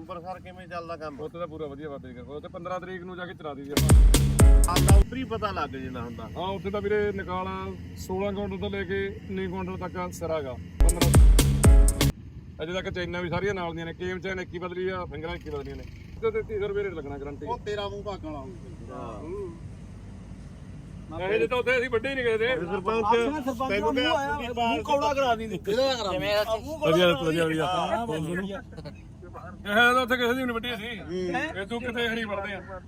ਅੰਮ੍ਰਿਤਸਰ ਕਿਵੇਂ ਚੱਲਦਾ ਕੰਮ? ਉੱਥੇ ਤਾਂ ਪੂਰਾ ਵਧੀਆ ਬਾਬੇ ਕਰ ਉੱਥੇ 15 ਤਰੀਕ ਨੂੰ ਜਾ ਕੇ ਚਲਾ ਦੀ ਆਪਾਂ। ਆਉਂਦਾ ਉਤਰੀ ਪਤਾ ਲੱਗ ਜਿੰਦਾ ਹੁੰਦਾ। ਹਾਂ ਉੱਥੇ ਤਾਂ ਵੀਰੇ ਨਿਕਾਲ 16 ਕਾਉਂਟਰ ਤੋਂ ਲੈ ਕੇ 19 ਕਾਉਂਟਰ ਤੱਕ ਸਿਰਾਗਾ 15 ਅਜੇ ਤੱਕ ਚੈਨਾਂ ਵੀ ਸਾਰੀਆਂ ਨਾਲ ਦੀਆਂ ਨੇ ਕੇਮ ਚੈਨ ਇੱਕ ਹੀ ਬਦਲੀ ਆ ਫਿੰਗਰਾਂ ਇੱਕ ਹੀ ਬਦਲੀਆਂ ਨੇ। ਤੇ 30 ਰੁਪਏ ਰੇਟ ਲੱਗਣਾ ਗਰੰਟੀ ਤੇਰਾ ਮੂੰਹ ਭਾਗਣ ਵਾਲਾ ਇਹ ਜੇ ਤਾਂ ਉੱਥੇ ਅਸੀਂ ਵੱਡੇ ਹੀ ਨਹੀਂ ਗਏ ਤੇ। ਸਰਪੰਚ ਤੈਨੂੰ ਕਿਹਾ ਬਾਤ ਕੌੜਾ ਕਰਾ ਦੀ ਇਹਦਾ ਕਰਾ ਵਧੀਆ ਵਧੀਆ ਵਧੀਆ। ਇਹ ਤਾਂ ਉੱਥੇ ਕਿਸੇ ਦੀ ਨਹੀਂ ਵੱਡੀ ਸੀ ਇਹ ਤੂੰ ਕਿਤੇ ਹਰੀ ਵੜਦੇ ਆ।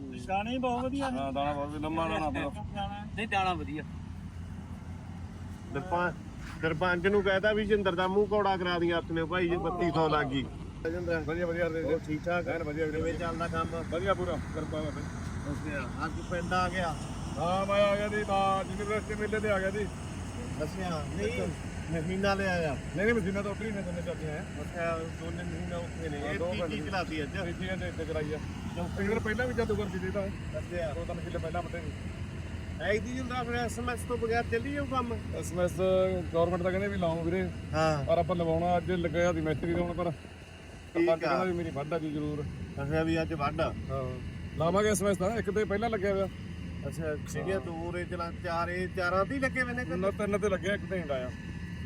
ਨਿਸ਼ਾਨੇ ਬਹੁਤ ਵਧੀਆ ਹਾਂ ਦਾਣਾ ਬਹੁਤ ਲੰਮਾ ਦਾਣਾ ਆਪਣਾ। ਨਹੀਂ ਦਾਣਾ ਵਧੀਆ। ਸਰਪੰਚ ਸਰਪੰਚ ਨੂੰ ਕਹਿਤਾ ਵੀ ਜਿੰਦਰ ਦਾ ਮੂੰਹ ਕੌੜਾ ਕਰਾ ਦੀਆਂ ਆਪਣੇ ਭਾਈ ਜੇ 3200 ਲੱਗ ਗਈ। ਵਧੀਆ ਵਧੀਆ ਠੀਕ ਠਾਕ? ਐਨ ਵਧੀਆ ਕਿਵੇਂ ਵੀਰੇ ਚੱਲਦਾ ਕੰਮ? ਵਧੀਆ ਪੂਰਾ ਕਿਰਪਾ ਬਾਬੇ। ਦੱਸਿਆ ਅੱਜ ਪਿੰਡ ਆ ਗਿਆ। ਹਾਂ ਮੈਂ ਆ ਗਿਆ ਦੀ ਤਾਂ ਯੂਨੀਵਰਸਿਟੀ ਮੇਲੇ ਤੇ ਆ ਗਿਆ ਦੀ ਦੱਸਿਆ ਨਹੀਂ। ਮਹੀਨਾ ਲੈ ਆਇਆ। ਨਹੀਂ ਨਹੀਂ ਮਸ਼ੀਨਾਂ ਤਾਂ ਉੱਤਰੀ ਨੇ ਦੋਨੇ ਚੱਲਦੀਆਂ ਹੈ ਅੱਛਾ ਦੋਨੇ ਮਹੀਨਾ ਉੱਥੇ ਨੇ ਹਾਂ, ਇਹ ਦੋ ਕੀ ਕੀ ਘੰਟੇ। ਚਲਾਤੀ ਅੱਜ। ਤੀਜੀਆਂ ਤੇ ਇੱਥੇ ਕਰਾਈ ਆ। ਚੌਥੀ ਦਿਨ ਪਹਿਲਾਂ ਵੀ ਜਾਦੂ ਕਰਦੀ ਸੀ ਤਾਂ। ਦੱਸਿਆ ਦੋ ਤਿੰਨ ਕਿੱਲੇ ਪਹਿਲਾਂ ਮੱਟੇ ਨਹੀਂ ਐ ਦੀ ਜਿੰਦਾ ਫਿਰ ਐਸਐਮਐਸ ਤੋਂ ਬਗੈਰ ਚੱਲੀ ਜਾਊ ਕੰਮ? ਐਸਐਮਐਸ ਗਵਰਨਮੈਂਟ ਤਾਂ ਕਹਿੰਦੇ ਵੀ ਲਾਉਂ ਵੀਰੇ। ਹਾਂ। ਪਰ ਆਪਾਂ ਲਵਾਉਣਾ ਅੱਜ ਲੱਗਿਆ ਦੀ ਮਿਸਤਰੀ ਲਾਉਣ ਪਰ ਠੀਕ ਆ। ਕਹਿੰਦਾ ਵੀ ਮੇਰੀ ਵੱਢ ਜੀ ਜ਼ਰੂਰ। ਅੱਛਾ ਵੀ ਅੱਜ ਵੱਢ ਹਾਂ। ਲਾਵਾਂਗੇ ਐਸਐਮਐਸ ਤਾਂ ਇੱਕ ਤੇ ਪਹਿਲਾਂ ਲੱਗਿਆ ਹੋਇਆ। ਅੱਛਾ ਸੀਰੀਆ ਦੋ ਰੇ ਚਲਾ ਚਾਰੇ ਚਾਰਾਂ ਦੀ ਲੱਗੇ ਵੇ ਨੇ ਤਿੰਨ ਤਿੰਨ ਤੇ ਲੱਗਿਆ ਇੱਕ ਤੇ ਨਹੀਂ ਲਾਇਆ।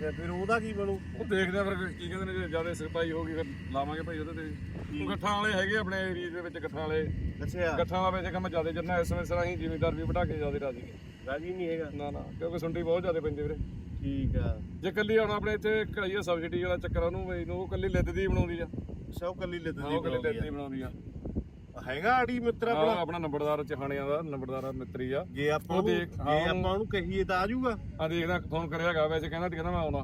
ਤੇ ਫਿਰ ਉਹਦਾ ਕੀ ਬਣੂ? ਉਹ ਦੇਖਦੇ ਆ ਫਿਰ ਕੀ ਕਹਿੰਦੇ ਨੇ ਜੇ ਜ਼ਿਆਦਾ ਸਿਰਪਾਈ ਹੋਗੀ ਫਿਰ ਲਾਵਾਂਗੇ ਭਾਈ ਉਹਦੇ ਤੇ। ਗੱਠਾਂ ਵਾਲੇ ਹੈਗੇ ਆਪਣੇ ਏਰੀਆ ਦੇ ਵਿੱਚ ਗੱਠਾਂ ਵਾਲੇ। ਅੱਛਾ। ਗੱਠਾਂ ਦਾ ਵੈਸੇ ਕੰਮ ਜ਼ਿਆਦਾ ਜੰਨਾ ਐਸਐਮਐਸ ਰਾਹੀਂ ਜ਼ਿਮੀਦਾਰ ਵੀ ਵਢਾ ਕੇ ਜ਼ਿਆਦਾ ਰਾਜੀ ਨੇ ਰਾਜੀ ਨਹੀਂ ਹੈਗਾ। ਨਾ ਨਾ ਕਿਉਂਕਿ ਸੁੰਡੀ ਬਹੁਤ ਜ਼ਿਆਦਾ ਪੈਂਦੀ ਵੀਰੇ। ਠੀਕ ਆ। ਜੇ ਕੱਲੀ ਹੁਣ ਆਪਣੇ ਇੱਥੇ ਕਢਾਈ ਆ ਸਬਸਿਡੀ ਵਾਲਾ ਚੱਕਰ ਉਹਨੂੰ ਨੂੰ ਉਹ ਕੱਲੀ ਲਿੱਦ ਦੀ ਬਣਾਉਂਦੀ ਆ। ਸਭ ਕੱਲੀ ਲਿੱਦ ਹਾਂ ਦੀ ਬਣਾਉਂਦੀ ਆ। ਹੈਗਾ ਆੜੀ ਮਿੱਤਰ ਆਪਣਾ? ਆਪਣਾ ਨੰਬਰਦਾਰ ਚਹਾਣਿਆਂ ਦਾ ਨੰਬਰਦਾਰ ਆ ਮਿੱਤਰੀ ਆ। ਜੇ ਆਪਾਂ ਉਹ ਦੇਖ, ਜੇ। ਆਪਾਂ ਉਹਨੂੰ ਕਹੀਏ ਤਾਂ ਆ ਜਾਊਗਾ। ਆ ਦੇਖਦਾ ਫੋਨ ਕਰਿਆਗਾ ਵੈਸੇ ਕਹਿੰਦਾ ਸੀ ਕਹਿੰਦਾ ਮੈਂ ਆਉਣਾ।